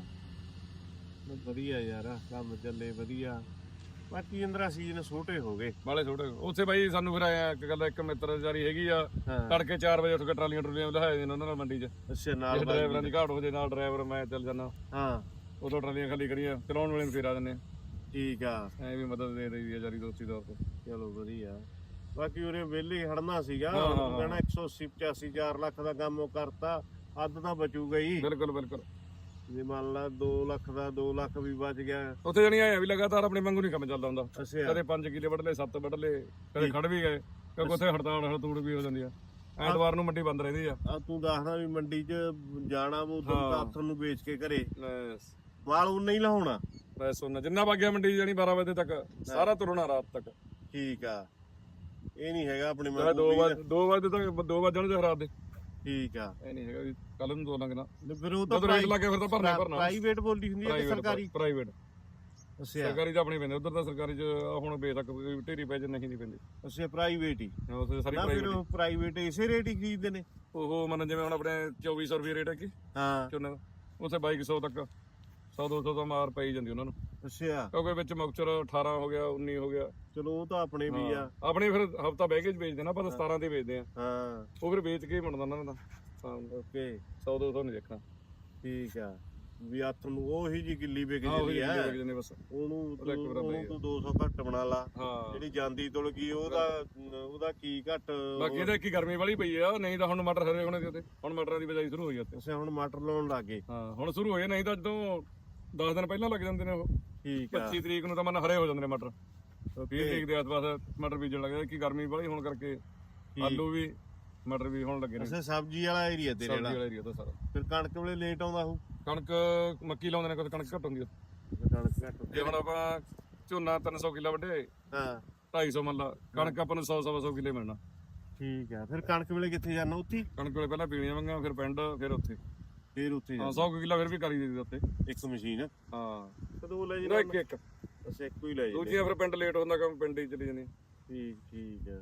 ਬਹੁਤ ਵਧੀਆ ਯਾਰ ਕੰਮ ਚੱਲੇ ਵਧੀਆ। ਬਾਕੀ ਇੰਦਰਾ ਸੀਜ਼ਨ ਛੋਟੇ ਹੋ ਗਏ। ਬਾਲੇ ਛੋਟੇ ਉੱਥੇ ਬਾਈ ਸਾਨੂੰ ਫਿਰ ਆਇਆ ਇੱਕ ਗੱਲ ਇੱਕ ਮਿੱਤਰ ਜਾਰੀ ਹੈਗੀ ਆ ਹਾਂ। ਤੜਕੇ 4 ਵਜੇ ਉੱਠ ਕੇ ਟਰਾਲੀਆਂ ਟਰੂਲੀਆਂ ਲਹਾਏ ਨੇ ਉਹਨਾਂ ਨਾਲ ਮੰਡੀ 'ਚ। ਅੱਛਾ ਜੇ ਨਾਲ ਡਰਾਈਵਰਾਂ ਦੀ ਘਾਟ ਹੋ ਜੇ ਨਾਲ ਡਰਾਈਵਰ ਮੈਂ ਚੱਲ ਜਾਣਾ ਹਾਂ। ਉਦੋਂ ਟਰਾਲੀਆਂ ਖਾਲੀ ਕਰੀਆਂ ਚਲਾਉਣ ਵਾਲੇ ਨੂੰ ਫੇਰਾ ਦਿੰਦੇ ਆ। ਠੀਕ ਆ। ਐ ਵੀ ਮਦਦ ਦੇ ਰਹੀ ਹੈ ਜਾਰੀ ਦੋਸਤੀ ਤੌਰ ਤੇ। ਚਲੋ ਵਧੀਆ। ਬਾਕੀ ਉਰੇ ਵਿਹਲੇ ਹੜਨਾ ਸੀਗਾ। ਹਾਂ, ਹਾਂ, ਹਾਂ। ਕਹਿਣਾ 180 85 4 ਲੱਖ ਦਾ ਕੰਮ ਉਹ ਕਰਤਾ। ਅੱਧ ਤਾਂ ਬਚੂਗਾ ਹੀ। ਬਿਲਕੁਲ ਬਿਲਕੁਲ। ਜੇ ਮੰਨ ਲਾ 2 ਲੱਖ ਦਾ 2 ਲੱਖ ਵੀ ਬਚ ਗਿਆ। ਉੱਥੇ ਜਣੀ ਆਇਆ ਵੀ ਲਗਾਤਾਰ ਆਪਣੇ ਵਾਂਗੂ ਨਹੀਂ ਕੰਮ ਚੱਲਦਾ ਹੁੰਦਾ। ਅੱਛਾ। ਕਦੇ 5 ਕਿਲੇ ਵੱਢ ਲਏ 7 ਵੱਢ ਲਏ ਕਦੇ ਖੜ ਵੀ ਗਏ ਕਿਉਂਕਿ ਉੱਥੇ ਹੜਤਾਲ ਹੜਤੂੜ ਵੀ ਹੋ ਜਾਂਦੀ ਆ। ਐਤਵਾਰ ਨੂੰ ਮੰਡੀ ਬੰਦ ਰਹਿੰਦੀ ਆ। ਆ ਤੂੰ ਦੱਸਦਾ ਵੀ ਮੰਡੀ 'ਚ ਜਾਣਾ ਉਹ ਤਾਂ ਹਾਂ। ਹੱਥ ਨੂੰ ਵੇਚ ਕੇ ਘਰੇ। ਬਸ ਮਾਲ ਉਹ ਨਹੀਂ ਲਾਉਣਾ। ਬਸ ਉਹਨਾਂ ਜਿੰਨਾ ਵਗਿਆ ਮੰਡੀ ਜਾਣੀ 12 ਵਜੇ ਤੱਕ ਸਾਰਾ ਤੁਰਨਾ ਰਾਤ ਤੱਕ। ਠੀਕ ਆ। ਇਹ ਨਹੀਂ ਹੈਗਾ ਆਪਣੇ ਮਨ 2 ਵਜੇ 2 ਵਜੇ ਤੱਕ 2 ਵਜੇ ਦੇ ਰਾਤ ਦੇ। ਠੀਕ ਆ। ਇਹ ਨਹੀਂ ਹੈਗਾ ਵੀ ਕੱਲ ਨੂੰ ਨਾ ਤੇ ਫਿਰ ਉਹ ਤਾਂ ਰੇਟ ਲੱਗੇ ਫਿਰ ਤਾਂ ਭਰਨਾ ਹੀ ਭਰਨਾ। ਪ੍ਰਾਈਵੇਟ ਬੋਲੀ ਹੁੰਦੀ ਹੈ ਕਿ ਸਰਕਾਰੀ? ਪ੍ਰਾਈਵੇਟ। ਅੱਛਾ। ਸਰਕਾਰੀ ਤਾਂ ਆਪਣੀ ਪੈਂਦੀ ਉਧਰ ਤਾਂ ਸਰਕਾਰੀ ਚ ਹੁਣ ਬੇਤੱਕ ਕੋਈ ਢੇਰੀ ਪੈ ਜੇ ਨਹੀਂ ਨਹੀਂ ਪੈਂਦੀ। ਅੱਛਾ ਪ੍ਰਾਈਵੇਟ ਹੀ। ਉੱਥੇ ਸਾਰੀ ਨਾ ਫਿਰ ਪ੍ਰਾਈਵੇਟ ਉਹ ਪ੍ਰਾਈਵੇਟ ਇਸੇ ਰੇਟ ਹੀ ਖਰੀਦਦੇ ਨੇ? ਉਹ ਮਨ ਜਿਵੇਂ ਹੁਣ ਆਪਣੇ 2400 ਰੁਪਏ ਰੇਟ ਹੈ ਕਿ ਹਾਂ। ਦਾ ਉੱਥੇ 2200 ਤੱਕ। 100 200 ਤਾਂ ਮਾਰ ਪਈ ਜਾਂਦੀ ਉਹਨਾਂ ਨੂੰ। ਅੱਛਾ। ਕਿਉਂਕਿ ਵਿੱਚ ਮੁਕਚਰ 18 ਹੋ ਗਿਆ 19 ਹੋ ਗਿਆ। ਚਲੋ ਉਹ ਤਾਂ ਆਪਣੇ ਵੀ ਆ। ਆਪਣੇ ਫਿਰ ਹਫਤਾ ਬਹਿ ਕੇ ਚ ਵੇਚਦੇ ਨਾ ਆਪਾਂ ਤਾਂ 17 ਤੇ ਵੇਚਦੇ ਆ। ਹਾਂ। ਉਹ ਫਿਰ ਵੇਚ ਕੇ ਹੀ ਮੁੜਦਾ ਉਹਨਾਂ ਦਾ ਓਕੇ। 100 200 ਨਹੀਂ ਦੇਖਣਾ। ਠੀਕ ਆ। ਵੀ ਹੱਥ ਨੂੰ ਉਹੀ ਜੀ ਗਿੱਲੀ ਵਿਕ ਜਾਂਦੀ ਆ। ਉਹਨੂੰ ਤੂੰ- ਉਹਨੂੰ ਤੂੰ 200 ਘੱਟ ਬਣਾ ਲਾ। ਜਿਹੜੀ ਜਾਂਦੀ ਤੁਲ ਗਈ ਉਹਦਾ ਉਹਦਾ ਕੀ ਘੱਟ ਬਾਕੀ ਇਹਦੇ ਕੀ ਗਰਮੀ ਵਾਲੀ ਪਈ ਆ ਨਹੀਂ ਤਾਂ ਹੁਣ ਮਟਰ ਹਰੇ ਹੋਣੇ ਉੱਤੇ ਹੁਣ ਮਟਰਾਂ ਦੀ ਬਜਾਈ ਸ਼ੁਰੂ ਹੋਈ ਆ ਉੱਤੇ ਅੱਛਾ ਹੁਣ ਮਟਰ ਲਾਉਣ ਲੱਗੇ ਹਾਂ ਹੁਣ ਸ਼ੁਰੂ ਹੋਏ ਨਹੀਂ ਤਾਂ ਜਦੋਂ 10 ਦਿਨ ਪਹਿਲਾਂ ਲੱਗ ਜਾਂਦੇ ਨੇ ਉਹ। ਠੀਕ ਆ। 25 ਤਰੀਕ ਨੂੰ ਤਾਂ ਮਨ ਹਰੇ ਹੋ ਜਾਂਦੇ ਨੇ ਮਟਰ। 20 ਓਕੇ ਤਰੀਕ ਦੇ ਆਸ-ਪਾਸ ਮਟਰ ਬੀਜਣ ਲੱਗਦੇ ਕਿ ਗਰਮੀ ਵਾਲੀ ਹੋਣ ਕਰਕੇ ਆਲੂ ਵੀ ਮਟਰ ਵੀ ਹੋਣ ਲੱਗੇ ਨੇ। ਅੱਛਾ ਸਬਜ਼ੀ ਵਾਲਾ ਏਰੀਆ ਤੇਰੇ ਸਬਜ਼ੀ ਵਾਲਾ। ਵਾਲਾ ਏਰੀਆ ਤਾਂ ਸਾਰਾ। ਫਿਰ ਕਣਕ ਵੇਲੇ ਲੇਟ ਆਉਂਦਾ ਹੋਊ ਕਣਕ ਮੱਕੀ ਲਾਉਂਦੇ ਨੇ ਕਦੇ ਕਣਕ ਘੱਟ ਹੁੰਦੀ ਆ। ਕਣਕ ਘੱਟ ਜੇ ਹੁਣ ਆਪਾਂ ਝੋਨਾ 300 ਕਿੱਲਾ ਵੱਢੇ ਹਾਂ। 250 ਮੰਨ ਲਾ। ਕਣਕ ਆਪਾਂ ਨੂੰ 100 100 ਕਿੱਲੇ ਮਿਲਣਾ। ਠੀਕ ਆ। ਫਿਰ ਕਣਕ ਵੇਲੇ ਕਿੱਥੇ ਜਾਣਾ? ਉੱਥੇ ਹੀ? ਕਣਕ ਵੇਲੇ ਪਹਿਲਾਂ ਪੀਣੀਆਂ ਮੰਗਾ ਫਿਰ ਪਿੰਡ ਫਿਰ ਉੱਥੇ। ਫਿਰ ਉੱਥੇ ਹਾਂ ਜਾਣਾ 100 ਕਿੱਲਾ ਫਿਰ ਵੀ ਕਰੀ ਦੇ ਉੱਤੇ ਇੱਕ ਮਸ਼ੀਨ। ਹਾਂ। ਕਦੋਂ ਲੈ ਜਿਹੜਾ ਇੱਕ ਇੱਕ। ਅੱਛਾ ਇੱਕੋ ਹੀ ਲੈ ਜਾਣਾ ਦੂਜੀਆਂ ਫਿਰ ਪਿੰਡ ਲੇਟ ਹੁੰਦਾ ਕੰਮ ਪਿੰਡ ਹੀ ਚਲੀ ਜਾਂਦੀ। ਠੀਕ ਠੀਕ ਆ।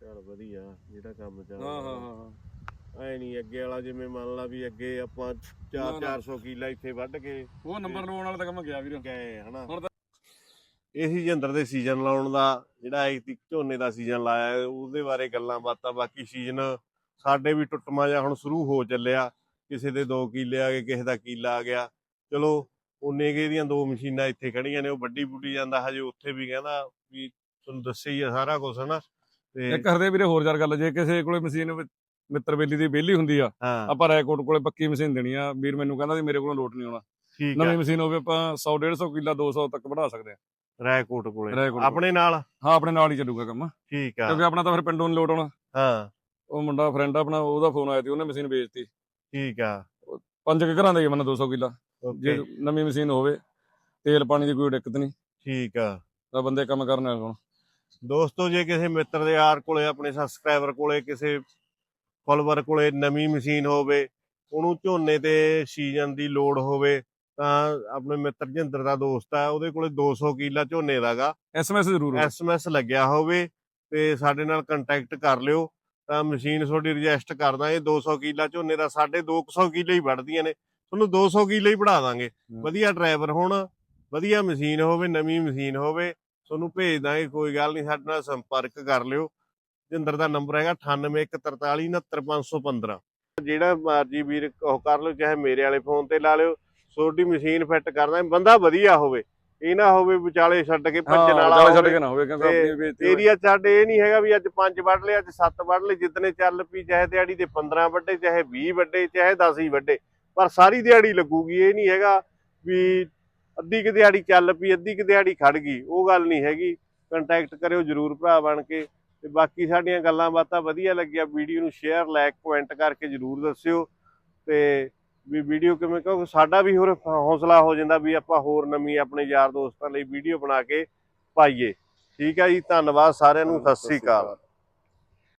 ਚਲ ਵਧੀਆ ਜਿਹੜਾ ਕੰਮ ਚੱਲਦਾ। ਹਾਂ ਹਾਂ ਹਾਂ ਐ ਨਹੀਂ ਅੱਗੇ ਵਾਲਾ ਜਿਵੇਂ ਮੰਨ ਲਾ ਵੀ ਅੱਗੇ ਆਪਾਂ 4 400 ਕਿੱਲਾ ਇੱਥੇ ਵੱਢ ਕੇ ਉਹ ਨੰਬਰ ਲਵਾਉਣ ਵਾਲਾ ਤਾਂ ਕੰਮ ਗਿਆ ਵੀਰ। ਗਏ ਹਨਾ। ਹੁਣ ਤਾਂ- ਇਹ ਜਿੰਦਰ ਦੇ ਸੀਜ਼ਨ ਲਾਉਣ ਦਾ ਜਿਹੜਾ ਐਤਿਕ ਝੋਨੇ ਦਾ ਸੀਜ਼ਨ ਲਾਇਆ ਉਹਦੇ ਬਾਰੇ ਗੱਲਾਂ ਬਾਤਾਂ ਬਾਕੀ ਸੀਜ਼ਨ ਸਾਡੇ ਵੀ ਟੁੱਟਮਾ ਜਾਂ ਹੁਣ ਸ਼ੁਰੂ ਹੋ ਚੱਲਿਆ। ਕਿਸੇ ਦੇ 2 ਕਿੱਲੇ ਆ ਗਏ ਕਿਸੇ ਦਾ ਕਿੱਲਾ ਆ ਗਿਆ। ਚਲੋ ਉਹਨੇ ਕੇ ਦੀਆਂ ਦੋ ਮਸ਼ੀਨਾਂ ਇੱਥੇ ਖੜੀਆਂ ਨੇ ਉਹ ਵੱਡੀ ਬੁੱਢੀ ਜਾਂਦਾ ਹਜੇ ਉੱਥੇ ਵੀ ਕਹਿੰਦਾ ਵੀ ਤੁਹਾਨੂੰ ਦੱਸਿਆ ਹੀ ਆ ਸਾਰਾ ਕੁਝ ਹਨਾ? ਤੇ ਇੱਕ ਕਰਦੇ ਵੀਰੇ ਹੋਰ ਯਾਰ ਗੱਲ ਜੇ ਕਿਸੇ ਕੋਲੇ ਮਸ਼ੀਨ ਮਿੱਤਰ ਬੇਲੀ ਦੀ ਵਿਹਲੀ ਹੁੰਦੀ ਆ ਆਪਾਂ ਰੈਕੋਰਡ ਕੋਲੇ ਪੱਕੀ ਮਸ਼ੀਨ ਦੇਣੀ ਆ ਵੀਰ ਮੈਨੂੰ ਕਹਿੰਦਾ ਸੀ ਮੇਰੇ ਕੋਲੋਂ ਲੋਟ ਨਹੀਂ ਆਉਣਾ। ਨਵੀਂ ਮਸ਼ੀਨ ਹੋਵੇ ਆਪਾਂ 100 150 ਕਿੱਲਾ 200 ਤੱਕ ਵਧਾ ਸਕਦੇ ਆ। ਰੈਕੋਟ ਕੋਲੇ। ਰੈਕੋਟ ਆਪਣੇ ਨਾਲ? ਹਾਂ ਆਪਣੇ ਨਾਲ ਹੀ ਚੱਲੂਗਾ ਕੰਮ। ਠੀਕ ਆ। ਕਿਉਂਕਿ ਆਪਣਾ ਤਾਂ ਫਿਰ ਪਿੰਡੋਂ ਲੋਟ ਆਉਣਾ। ਹਾਂ। ਉਹ ਮੁੰਡਾ ਫਰੈਂਡ ਆਪਣਾ ਉਹਦਾ ਫੋਨ ਆਇਆ ਸੀ ਉਹਨੇ ਮਸ਼ੀਨ ਵੇਚਤੀ। ਠੀਕ ਆ। ਪੰਜ ਕੁ ਘਰਾਂ ਦੇ ਮਨ 200 ਕਿੱਲਾ। ਜੇ ਨਵੀਂ ਮਸ਼ੀਨ ਹੋਵੇ ਤੇਲ ਪਾਣੀ ਦੀ ਕੋਈ ਦਿੱਕਤ ਨਹੀਂ। ਠੀਕ ਆ। ਤਾਂ ਬੰਦੇ ਕੰਮ ਕਰਨ ਵਾਲੇ ਹੋਣ। ਦੋਸਤੋ ਜੇ ਕਿਸੇ ਮਿੱਤਰ ਦੇ ਯਾਰ ਕੋਲੇ ਆਪਣੇ ਸਬਸਕ੍ਰਾਈਬਰ ਕੋਲੇ ਕਿਸੇ ਫੋਲੋਵਰ ਕੋਲੇ ਨਵੀਂ ਮਸ਼ੀਨ ਹੋਵੇ ਉਹਨੂੰ ਝੋਨੇ ਤੇ ਸੀਜ਼ਨ ਦੀ ਲੋੜ ਹੋਵੇ ਤਾਂ ਆਪਣੇ ਮਿੱਤਰ ਜਿੰਦਰ ਦਾ ਦੋਸਤ ਆ ਉਹਦੇ ਕੋਲੇ 200 ਕਿੱਲਾ ਝੋਨੇ ਦਾਗਾ ਐਸਐਮਐਸ ਜ਼ਰੂਰ। ਐਸਐਮਐਸ ਲੱਗਿਆ ਹੋਵੇ ਤੇ ਸਾਡੇ ਨਾਲ ਕੰਟੈਕਟ ਕਰ ਲਿਓ। ਤਾਂ ਮਸ਼ੀਨ ਤੁਹਾਡੀ ਰਜਿਸਟ ਕਰ ਦਾਂਗੇ 200 ਕਿੱਲਾ ਝੋਨੇ ਦਾ ਸਾਡੇ 200 ਕਿੱਲੇ ਹੀ ਵੜਦੀਆਂ ਨੇ। ਤੁਹਾਨੂੰ 200 ਕਿੱਲੇ ਹੀ ਵੜਾ ਦਾਂਗੇ। ਵਧੀਆ ਡਰਾਈਵਰ ਹੋਣ ਵਧੀਆ ਮਸ਼ੀਨ ਹੋਵੇ ਨਵੀਂ ਮਸ਼ੀਨ ਹੋਵੇ ਤੁਹਾਨੂੰ ਭੇਜ ਦਾਂਗੇ ਕੋਈ ਗੱਲ ਨਹੀਂ ਸਾਡੇ ਨਾਲ ਸੰਪਰਕ ਕਰ ਲਿਓ। ਜਿੰਦਰ ਦਾ ਨੰਬਰ ਹੈਗਾ 9814469515 ਜਿਹੜਾ ਮਰਜ਼ੀ ਵੀਰ ਉਹ ਕਰ ਲਓ ਚਾਹੇ ਮੇਰੇ ਵਾਲੇ ਫੋਨ ਤੇ ਲਾ ਲਿਓ ਤੁਹਾਡੀ ਮਸ਼ੀਨ ਫਿੱਟ ਕਰ ਦਾਂਗੇ ਬੰਦਾ ਵਧੀਆ ਹੋਵੇ। ਇਹ ਨਾ ਹੋਵੇ ਵਿਚਾਲੇ ਛੱਡ ਕੇ ਭੱਜਣ ਵਾਲਾ ਜਾਲੇ ਛੱਡ ਕੇ ਨਾ ਹੋਵੇ ਕਿਉਂਕਿ ਆਪਣੀ ਬੇਇੱਜ਼ਤੀ। ਏਰੀਆ ਸਾਡੇ ਇਹ ਨਹੀਂ ਹੈਗਾ ਵੀ ਅੱਜ 5 ਵੱਢ ਲਏ ਅੱਜ 7 ਵੱਢ ਲਏ ਜਿੱਦਨੇ ਚੱਲ ਪਈ ਚਾਹੇ ਦਿਹਾੜੀ ਦੇ 15 ਵੱਡੇ ਚਾਹੇ 20 ਵੱਡੇ ਚਾਹੇ 10 ਹੀ ਵੱਡੇ ਪਰ ਸਾਰੀ ਦਿਹਾੜੀ ਲੱਗੂਗੀ ਇਹ ਨਹੀਂ ਹੈਗਾ ਵੀ ਅੱਧੀ ਕੁ ਦਿਹਾੜੀ ਚੱਲ ਪਈ ਅੱਧੀ ਕੁ ਦਿਹਾੜੀ ਖੜ ਗਈ ਉਹ ਗੱਲ ਨਹੀਂ ਹੈਗੀ ਕੰਟੈਕਟ ਕਰਿਓ ਜਰੂਰ ਭਰਾ ਬਣ ਕੇ ਤੇ ਬਾਕੀ ਸਾਡੀਆਂ ਗੱਲਾਂ ਬਾਤਾਂ ਵਧੀਆ ਲੱਗਿਆ ਵੀਡੀਓ ਨੂੰ ਸ਼ੇਅਰ ਲਾਈਕ ਕਮੈਂਟ ਕਰਕੇ ਜਰੂਰ ਦੱਸਿਓ ਤੇ ਵੀ ਵੀਡੀਓ ਕਿਵੇਂ, ਕਿਉਂਕਿ ਸਾਡਾ ਵੀ ਹੋਰ ਹੌਸਲਾ ਹੋ ਜਾਂਦਾ ਵੀ ਆਪਾਂ ਹੋਰ ਨਵੀਂ ਆਪਣੇ ਯਾਰ ਦੋਸਤਾਂ ਲਈ ਵੀਡੀਓ ਬਣਾ ਕੇ ਪਾਈਏ। ਠੀਕ ਹੈ ਜੀ, ਧੰਨਵਾਦ ਸਾਰਿਆਂ ਨੂੰ, ਸਤਿ ਸ੍ਰੀ ਅਕਾਲ।